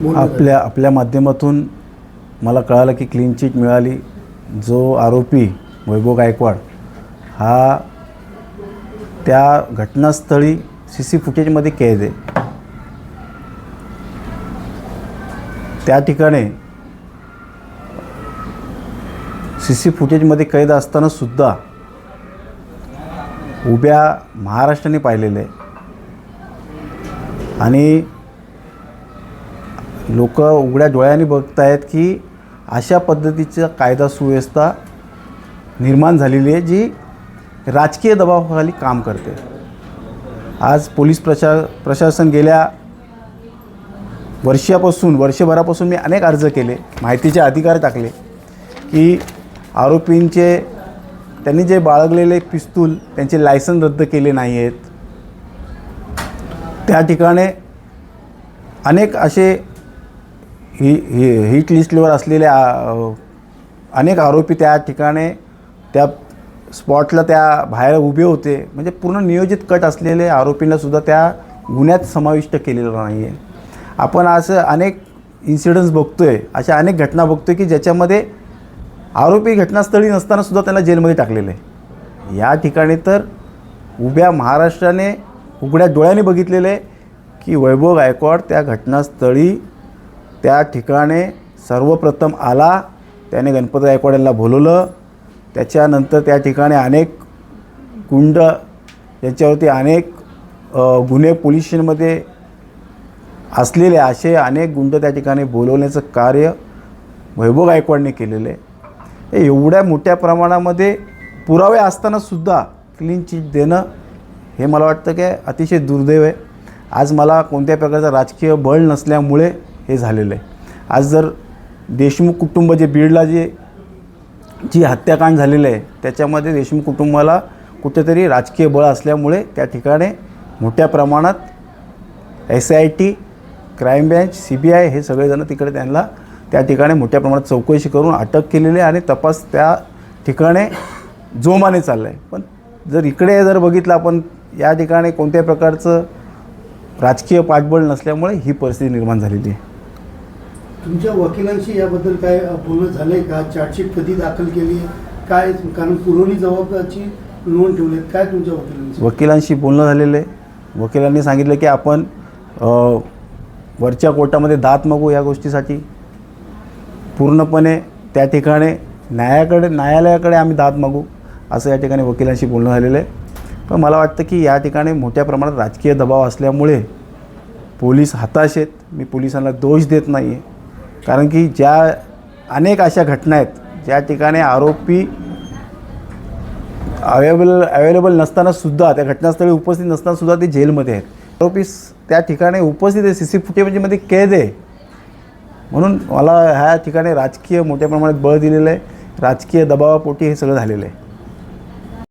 आपल्या आपल्या माध्यमातून मला कळालं की क्लीन चिट मिळाली. जो आरोपी वैभव गायकवाड हा त्या घटनास्थळी सी सी फुटेजमध्ये कैद आहे. त्या ठिकाणी सी सी फुटेजमध्ये कैद असताना सुद्धा उभ्या महाराष्ट्राने पाहिलेलं आहे. आणि लोक उघड्या डोळ्याने बघत आहेत की अशा पद्धतीचं कायदा सुव्यवस्था निर्माण झालेली आहे जी राजकीय दबावाखाली काम करते. आज पोलीस प्रशा प्रशासन गेल्या वर्षापासून वर्षभरापासून मी अनेक अर्ज केले माहितीचे अधिकार टाकले की आरोपींचे त्यांनी जे बाळगलेले पिस्तूल त्यांचे लायसन रद्द केले नाही आहेत त्या ठिकाणी अनेक असे ही ही हिट लिस्टवर असलेले अनेक आरोपी त्या ठिकाणी त्या स्पॉटला त्या बाहेर उभे होते. म्हणजे पूर्ण नियोजित कट असलेले आरोपींनासुद्धा त्या गुन्ह्यात समाविष्ट केलेलं नाही आहे आपण असं अनेक इन्सिडन्स बघतो आहे अशा अनेक घटना बघतो आहे की ज्याच्यामध्ये आरोपी घटनास्थळी नसतानासुद्धा त्यांना जेलमध्ये टाकलेलं आहे. या ठिकाणी तर उभ्या महाराष्ट्राने उघड्या डोळ्याने बघितलेलं आहे की वैभव गायकवाड त्या घटनास्थळी त्या ठिकाणी सर्वप्रथम आला त्याने गणपती गायकवाड बोलवलं. त्याच्यानंतर त्या ठिकाणी अनेक गुंड यांच्यावरती अनेक गुन्हे पोलिशनमध्ये असलेले असे अनेक गुंड त्या ठिकाणी बोलवण्याचं कार्य वैभव गायकवाडने केलेलं. आहे हे एवढ्या मोठ्या प्रमाणामध्ये पुरावे असतानासुद्धा क्लीन चिट देणं हे मला वाटतं की अतिशय दुर्दैव आहे. आज मला कोणत्या प्रकारचं राजकीय बळ नसल्यामुळे हे झालेलं आहे. आज जर देशमुख कुटुंब जे बीडला जे जी हत्याकांड झालेलं आहे त्याच्यामध्ये देशमुख कुटुंबाला कुठेतरी राजकीय बळ असल्यामुळे त्या ठिकाणी मोठ्या प्रमाणात S I T crime branch C B I हे सगळेजण तिकडे त्यांना त्या ठिकाणी मोठ्या प्रमाणात चौकशी करून अटक केलेली आहे आणि तपास त्या ठिकाणी जोमाने चालला आहे पण जर इकडे जर बघितलं आपण या ठिकाणी कोणत्याही प्रकारचं राजकीय पाठबळ नसल्यामुळे ही परिस्थिती निर्माण झालेली आहे. तुमच्या वकिलांशी याबद्दल काय बोलणं झालंय का? चार्जशीट कधी दाखल केली काय? कारण पुरवणी जबाबदारीची नोंद ठेवली काय तुमच्या वकिलांशी? वकिलांशी बोलणं झालेलं आहे. वकिलांनी सांगितलं की आपण वरच्या कोर्टामध्ये दात मागू या गोष्टीसाठी. पूर्णपणे त्या ठिकाणी न्यायाकडे न्यायालयाकडे आम्ही दाद मागू असं या ठिकाणी वकिलांशी बोलणं झालेलं आहे. पण मला वाटतं की या ठिकाणी मोठ्या प्रमाणात राजकीय दबाव असल्यामुळे पोलीस हताश आहेत. मी पोलिसांना दोष देत नाही आहे कारण की ज्या अनेक अशा घटना आहेत ज्या ठिकाणी आरोपी अवेलेबल अवेलेबल नसताना सुद्धा त्या घटनास्थळी उपस्थित नसताना सुद्धा ते जेलमध्ये आहेत. आरोपी त्या ठिकाणी उपस्थित आहे सी सी फुटेजमध्ये कैद आहे. म्हणून मला ह्या ठिकाणी राजकीय मोठ्या प्रमाणात बळ दिलेलं आहे. राजकीय दबावापोटी हे सगळं झालेलं आहे.